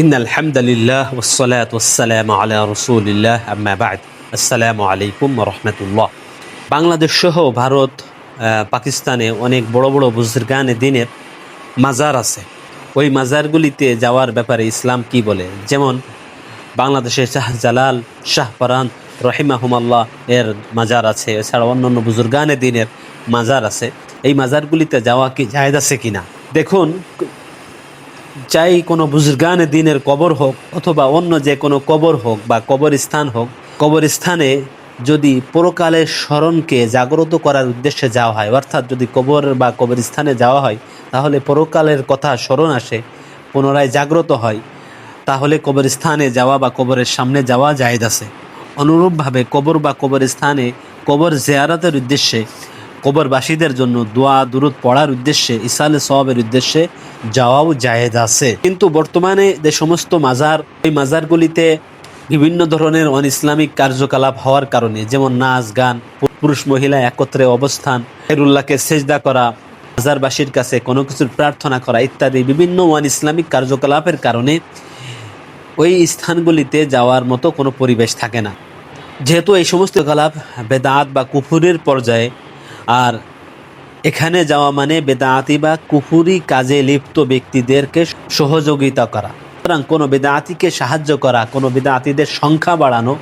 In আলহামদুলিল্লাহ ওসলাত ওসালাম আলা রসুলিল্লাহ। আম্মাবাদ আসসালামু আলাইকুম রহমতুল্লাহ। বাংলাদেশ সহ ভারত পাকিস্তানে অনেক বড় বড় বুজুর্গানে দিনের মাজার আছে। ওই মাজারগুলিতে যাওয়ার ব্যাপারে ইসলাম কি বলে? যেমন বাংলাদেশে শাহজালাল শাহপরান রহিমাহমাল্লাহ এর মাজার আছে। এছাড়া অন্যান্য বুজুর্গানে দিনের মাজার আছে। এই মাজারগুলিতে যাওয়া কি জায়দ আছে কিনা? দেখুন চাই কোনো বুজুর্গানে দিনের কবর হোক অথবা অন্য যে কোনো কবর হোক বা কবরস্থান হোক, কবরস্থানে যদি পরকালের স্মরণকে জাগ্রত করার উদ্দেশ্যে যাওয়া হয়, অর্থাৎ যদি কবর বা কবরস্থানে যাওয়া হয়, তাহলে পরকালের কথা স্মরণ আসে, পুনরায় জাগ্রত হয়, তাহলে কবরস্থানে যাওয়া বা কবরের সামনে যাওয়া জায়েজ আছে। অনুরূপভাবে কবর বা কবরস্থানে কবর জিয়ারতের উদ্দেশ্যে কবরবাসীদের জন্য দোয়া, দুরুদ পড়ার উদ্দেশ্যে, ইসালে সবের উদ্দেশ্যে যাওয়াও জায়েজ আছে। কিন্তু বর্তমানে যে সমস্ত মাজার ওই মাজারগুলিতে বিভিন্ন ধরনের অন ইসলামিক কার্যকলাপ হওয়ার কারণে, যেমন নাচ, গান, পুরুষ, মহিলা একত্রে অবস্থান এরুল্লাহকে সেজদা করা, মাজারবাসীর কাছে কোনো কিছুর প্রার্থনা করা ইত্যাদি বিভিন্ন ওয়ান ইসলামিক কার্যকলাপের কারণে ওই স্থানগুলিতে যাওয়ার মতো কোনো পরিবেশ থাকে না। যেহেতু এই সমস্ত কলাপ বেদাত বা কুফুরের পর্যায়ে আর এখানে যাওয়া মানে বেদাতি বা কুফুরি কাজে লিপ্ত ব্যক্তিদেরকে সহযোগিতা করা। সুতরাং কোনো বেদাতিকে সাহায্য করা, কোনো বেদাতিদের সংখ্যা বাড়ানো,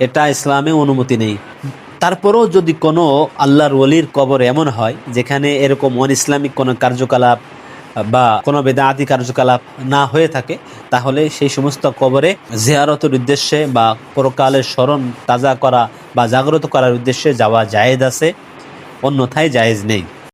এটা ইসলামে অনুমতি নেই। তারপরেও যদি কোনো আল্লাহর ওলির কবর এমন হয়, যেখানে এরকম অন ইসলামিক কোনো কার্যকলাপ বা কোনো বেদাতি কার্যকলাপ না হয়ে থাকে, তাহলে সেই সমস্ত কবরে জিয়ারতের উদ্দেশ্যে বা পরকালের স্মরণ তাজা করা বা জাগ্রত করার উদ্দেশ্যে যাওয়া জায়েজ আছে। অন্যথায় জায়েজ নেই।